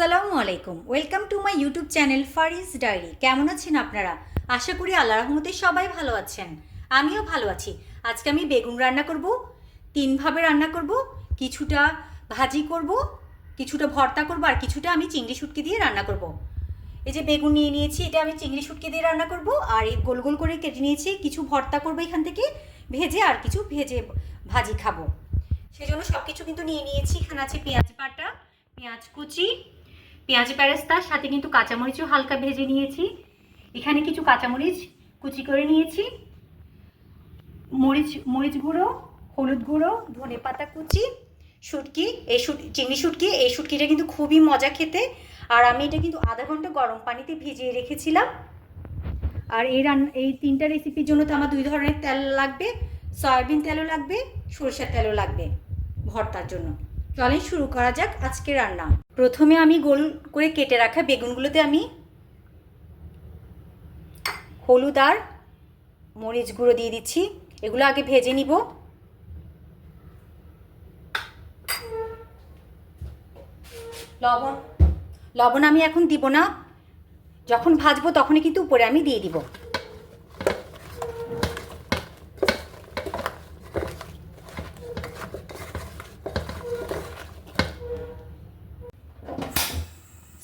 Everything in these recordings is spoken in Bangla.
আসসালামু আলাইকুম। Welcome to my YouTube channel Fariz diary কেমন আছেন আপনারা? আশা করি আল্লাহ রহমতে সবাই ভালো আছেন। আমিও ভালো আছি। আজকে আমি বেগুন রান্না করব তিনভাবে রান্না করব, কিছুটা ভাজি করব, কিছুটা ভর্তা করব, আর কিছুটা আমি চিংড়ি শুটকি দিয়ে রান্না করব। এই যে বেগুন নিয়ে নিয়েছি, এটা আমি চিংড়ি শুটকি দিয়ে রান্না করব, আর এই গোল গোল করে কেটে নিয়েছি, কিছু ভর্তা করব এখান থেকে, ভেজে আর কিছু ভেজে ভাজি খাব। সেজন্য সব কিছু কিন্তু নিয়ে নিয়েছি। এখানে আছে পেঁয়াজ বাটা, পেঁয়াজ কুচি পেঁয়াজ প্যারেস্তার সাথে কিন্তু কাঁচামরিচও হালকা ভেজে নিয়েছি। এখানে কিছু কাঁচামরিচ কুচি করে নিয়েছি। মরিচ মরিচ গুঁড়ো, হলুদ গুঁড়ো, ধনে পাতা কুচি, শুটকি, এই শুট চিংড়ি শুটকি, এই শুটকিটা কিন্তু খুবই মজা খেতে। আর আমি এটা কিন্তু আধা ঘণ্টা গরম পানিতে ভিজিয়ে রেখেছিলাম। আর এই রান এই তিনটা রেসিপির জন্য তো আমার দুই ধরনের তেল লাগবে। সয়াবিন তেলও লাগবে, সরষের তেলও লাগবে ভর্তার জন্য। চলেন শুরু করা যাক আজকে রান্না। প্রথমে আমি গোল করে কেটে রাখা বেগুনগুলোতে আমি হলুদ আর মরিচ গুঁড়ো দিয়ে দিচ্ছি। এগুলো আগে ভেজে নিব। লবণ লবণ আমি এখন দিব না। যখন ভাজবো তখনই কিন্তু উপরে আমি দিয়ে দিব।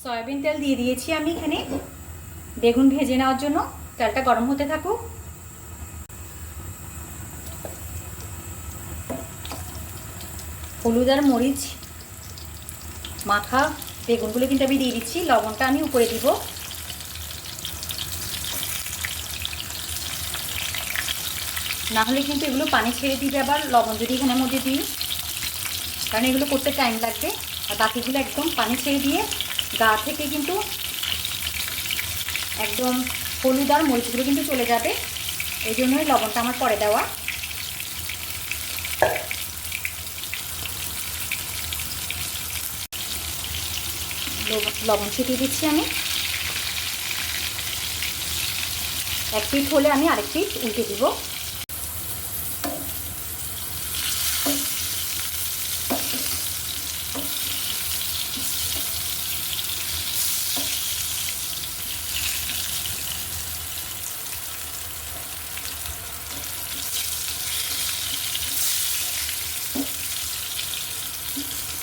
সয়াবিন তেল দিয়ে দিয়েছি আমি এখানে। বেগুন ভেজে নেওয়ার জন্য। তেলটা গরম হতে থাকুক। হলুদ আর মরিচ মাখা বেগুনগুলো কিন্তু আমি দিয়ে দিচ্ছি। লবণটা আমি উপরে দিব। না হলে কিন্তু এগুলো পানি ছেড়ে দিবে আবার। লবণ যদি এখানের মধ্যে দিই। কারণ এগুলো করতে টাইম লাগবে। আর বাকিগুলো একদম পানি ছেড়ে দিয়ে গা থেকে কিন্তু একদম হলুদ আর মরিচগুলো কিন্তু চলে যাবে। এই জন্যই লবণটা আমার পরে দেওয়া। লবণ ছিটিয়ে দিচ্ছি আমি। এক পিঠ হলে আমি আরেক পিঠ উল্টে দিব।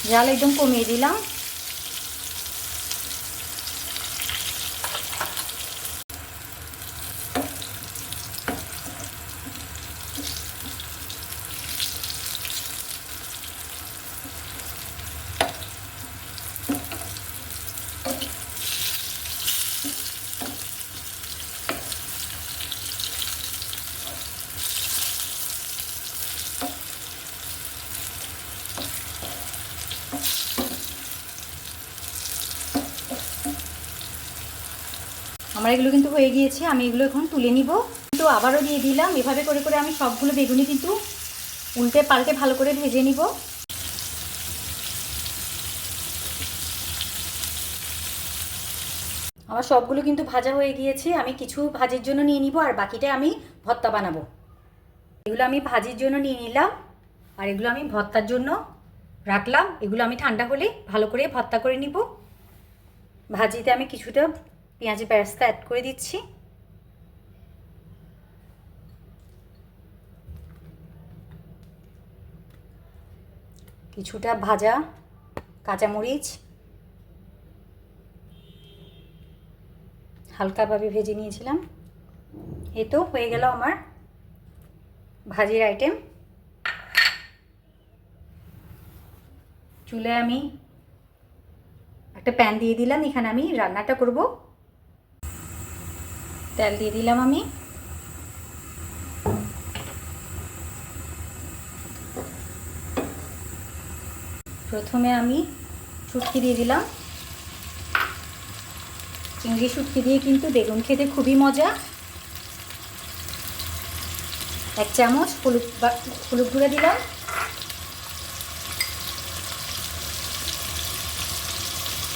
জাল একদম কমিয়ে দিলাম এগুলো কিন্তু হয়ে গিয়েছে, আমি এগুলো এখন তুলে নিব। তো আবারও দিয়ে দিলাম, এভাবে করে করে আমি সবগুলো বেগুনি কিন্তু উল্টে পাল্টে ভালো করে ভেজে নিব। আমার সবগুলো কিন্তু ভাজা হয়ে গিয়েছে, আমি কিছু ভাজির জন্য নিয়ে নিব, আর বাকিটা আমি ভর্তা বানাবো। এগুলো আমি ভাজির জন্য নিয়ে নিলাম, আর এগুলো আমি ভর্তার জন্য রাখলাম। এগুলো আমি ঠান্ডা হলে ভালো করে ভর্তা করে নিব। ভাজিতে আমি কিছুটা পেঁয়াজি প্যারাস্তা অ্যাড করে দিচ্ছি। কিছুটা ভাজা কাঁচামরিচ, হালকাভাবে ভেজে নিয়েছিলাম। এ তো হয়ে গেল আমার ভাজির আইটেম চুলে আমি একটা প্যান দিয়ে দিলাম, এখানে আমি রান্নাটা করব। তেল দিয়ে দিলাম আমি। প্রথমে আমি শুটকি দিয়ে দিলাম। চিংড়ি শুটকি দিয়ে কিন্তু বেগুন খেতে খুবই মজা। এক চামচ হলুদ হলুদ গুঁড়া দিলাম।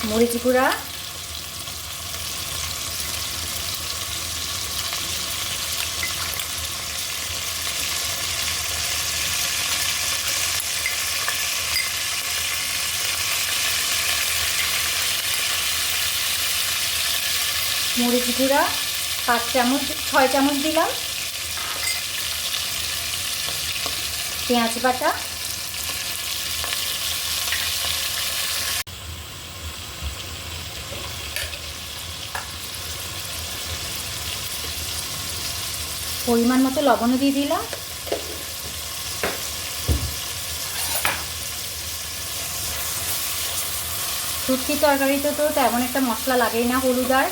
মরিচ গুঁড়া। মরিচ গুঁড়া, পাঁচ চামচ, ছয় চামচ দিলাম। পেঁয়াজ বাটা। পরিমাণ মতো লবণও দিয়ে দিলাম। শুটকির তরকারিতে তো তেমন একটা মশলা লাগেই না হলুদ আর।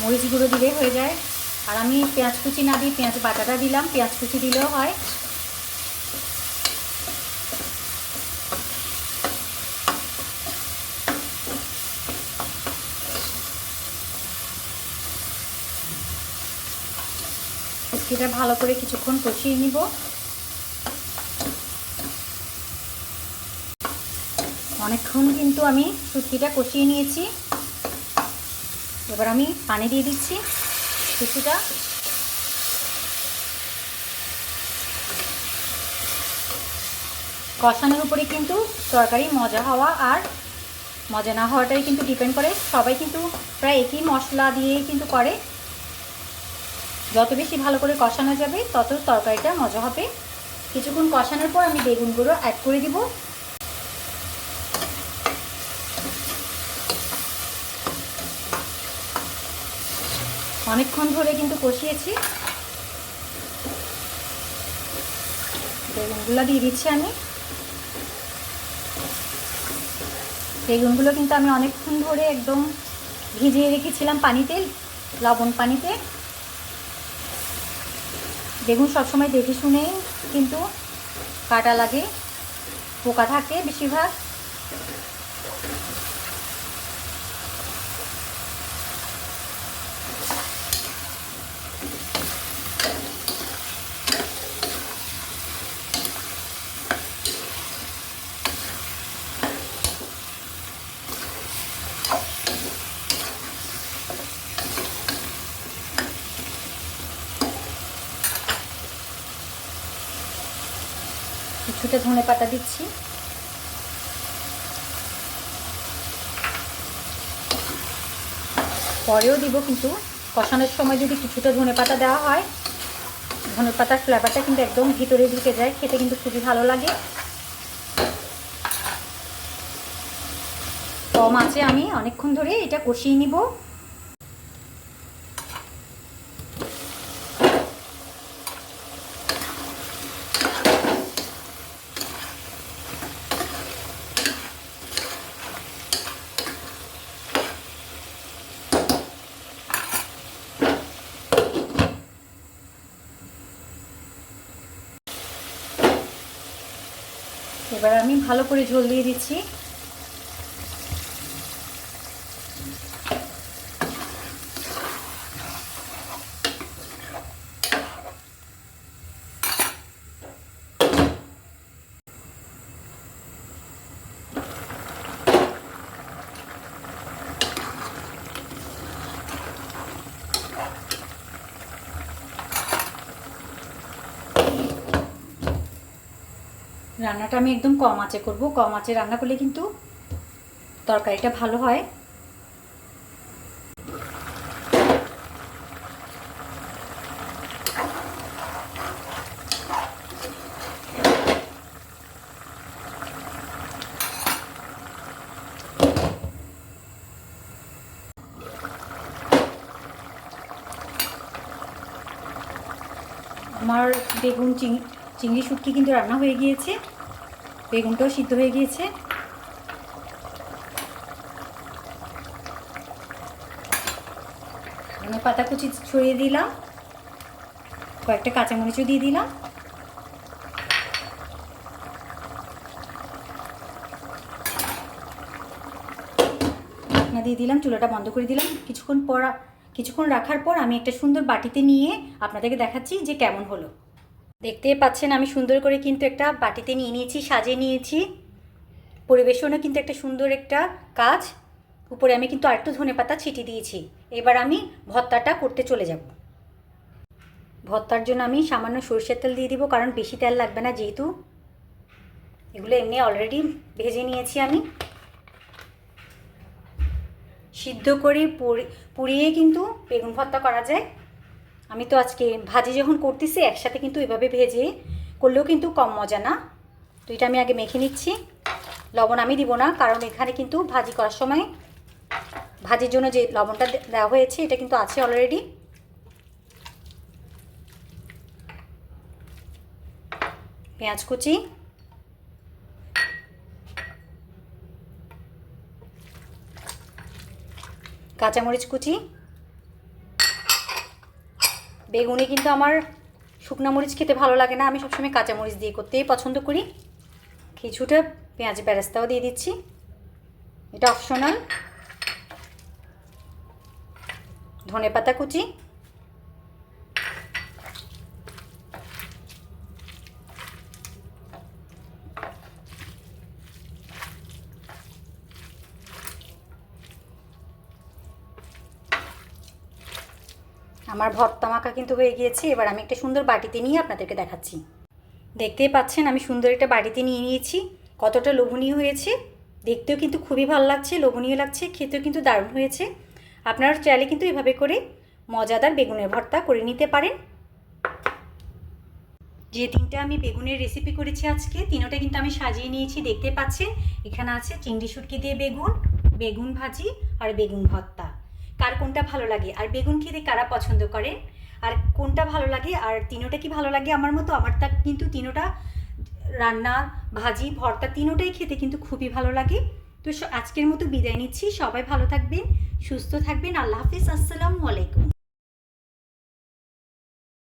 মরিচ গুঁড়ো দিলে হয়ে যায়। আর আমি পেঁয়াজ কুচি না দিই, পেঁয়াজ বাটাটা দিলাম, পেঁয়াজ কুচি দিলেও হয়। শুটকিটা ভালো করে কিছুক্ষণ কষিয়ে নিব। অনেকক্ষণ কিন্তু আমি শুটকিটা কষিয়ে নিয়েছি। এবার আমি পানি দিয়ে দিচ্ছি কিছুটা কষানোর উপরে কিন্তু তরকারি মজা হওয়া আর মজা না হওয়াটাই কিন্তু ডিপেন্ড করে। সবাই কিন্তু প্রায় একই মশলা দিয়েই কিন্তু করে। যত বেশি ভালো করে কষানো যাবে, তত তরকারিটা মজা হবে। কিছুক্ষণ কষানোর পর আমি বেগুনগুলো অ্যাড করে দিব। অনেকক্ষণ ধরে কিন্তু কষিয়েছি। বেগুনগুলো দিয়ে দিচ্ছি আমি। বেগুনগুলো কিন্তু আমি অনেকক্ষণ ধরে একদম ভিজিয়ে রেখেছিলাম পানিতে, লবণ পানিতে। বেগুন সবসময় দেখে শুনে কিন্তু কাটা লাগে, পোকা থাকে বেশিরভাগ। কিছুটা ধনে পাতা দিচ্ছি। পরেও দিব কিন্তু কষানোর সময় যদি কিছুটা ধনে পাতা দেওয়া হয়, ধনে পাতার ফ্লেভারটা কিন্তু একদম ভিতরে ঢুকে যায়, খেতে কিন্তু খুবই ভালো লাগে। কম আছে আমি, অনেকক্ষণ ধরে এটা কষিয়ে নিব। এবার আমি ভালো করে ঝোল দিয়ে দিচ্ছি। রান্নাটা আমি একদম কম আঁচে করব। কম আঁচে রান্না করলে কিন্তু তরকারিটা ভালো হয়। আমার বেগুন চিংড়ি চিংড়ি শুটকি কিন্তু রান্না হয়ে গিয়েছে। বেগুনটাও সিদ্ধ হয়ে গিয়েছে। পাতা কুচি ছড়িয়ে দিলাম। কয়েকটা কাঁচামরিচও দিয়ে দিলাম। দিয়ে দিলাম, চুলাটা বন্ধ করে দিলাম। কিছুক্ষণ পর, কিছুক্ষণ রাখার পর আমি একটা সুন্দর বাটিতে নিয়ে আপনাদেরকে দেখাচ্ছি যে কেমন হলো। দেখতেই পাচ্ছেন আমি সুন্দর করে কিন্তু একটা বাটিতে নিয়ে নিয়েছি, সাজিয়ে নিয়েছি। পরিবেশনও কিন্তু একটা সুন্দর একটা কাজ। উপরে আমি কিন্তু আরেকটু ধনে পাতা ছিটিয়ে দিয়েছি। এবার আমি ভর্তাটা করতে চলে যাব। ভর্তার জন্য আমি সামান্য সরষের তেল দিয়ে দিব, কারণ বেশি তেল লাগবে না যেহেতু। এগুলো এমনি অলরেডি ভেজে নিয়েছি আমি। সিদ্ধ করে পুড়ি- পুড়িয়ে কিন্তু বেগুন ভর্তা করা যায়। আমি তো আজকে ভাজি যখন করতেছি, একসাথে কিন্তু এভাবে ভেজে করলেও কিন্তু কম মজা না। তো এটা আমি আগে মেখে নিচ্ছি। লবণ আমি দিব না, কারণ এখানে কিন্তু ভাজি করার সময় ভাজির জন্য যে লবণটা দেওয়া হয়েছে, এটা কিন্তু আছে অলরেডি পেঁয়াজ কুচি। কাঁচামরিচ কুচি। বেগুনে কিন্তু আমার শুকনো মরিচ খেতে ভালো লাগে না। আমি সবসময় কাঁচা মরিচ দিয়ে করতেই পছন্দ করি। কিছুটা পেঁয়াজ বেরাস্তাও দিয়ে দিচ্ছি। এটা অপশনাল ধনে পাতা কুচি। আমার ভর্তা মাখা কিন্তু হয়ে গিয়েছে, এবার আমি একটা সুন্দর বাটিতে নিয়ে আপনাদেরকে দেখাচ্ছি। দেখতেই পাচ্ছেন, আমি সুন্দর একটা বাটিতে নিয়ে নিয়েছি, কতটা লোভনীয় হয়েছে। দেখতেও কিন্তু খুবই ভালো লাগছে, লোভনীয় লাগছে, খেতেও কিন্তু দারুণ হয়েছে। আপনারা চাইলে কিন্তু এভাবে করে মজাদার বেগুনের ভর্তা করে নিতে পারেন। যে তিনটা আমি বেগুনের রেসিপি করেছি আজকে, তিনোটা কিন্তু আমি সাজিয়ে নিয়েছি, দেখতে পাচ্ছেন? এখানে আছে চিংড়ি শুটকি দিয়ে বেগুন বেগুন ভাজি আর বেগুন ভর্তা। কার কোনটা ভালো লাগে? আর বেগুন খেতে কারা পছন্দ করেন আর কোনটা ভালো লাগে? আর তিনোটা কি ভালো লাগে আমার মতো? আমার তা কিন্তু তিনোটা রান্না, ভাজি, ভর্তা তিনোটাই খেতে কিন্তু খুবই ভালো লাগে। তো আজকের মতো বিদায় নিচ্ছি। সবাই ভালো থাকবেন, সুস্থ থাকবেন। আল্লাহ হাফিজ। আসসালামু আলাইকুম।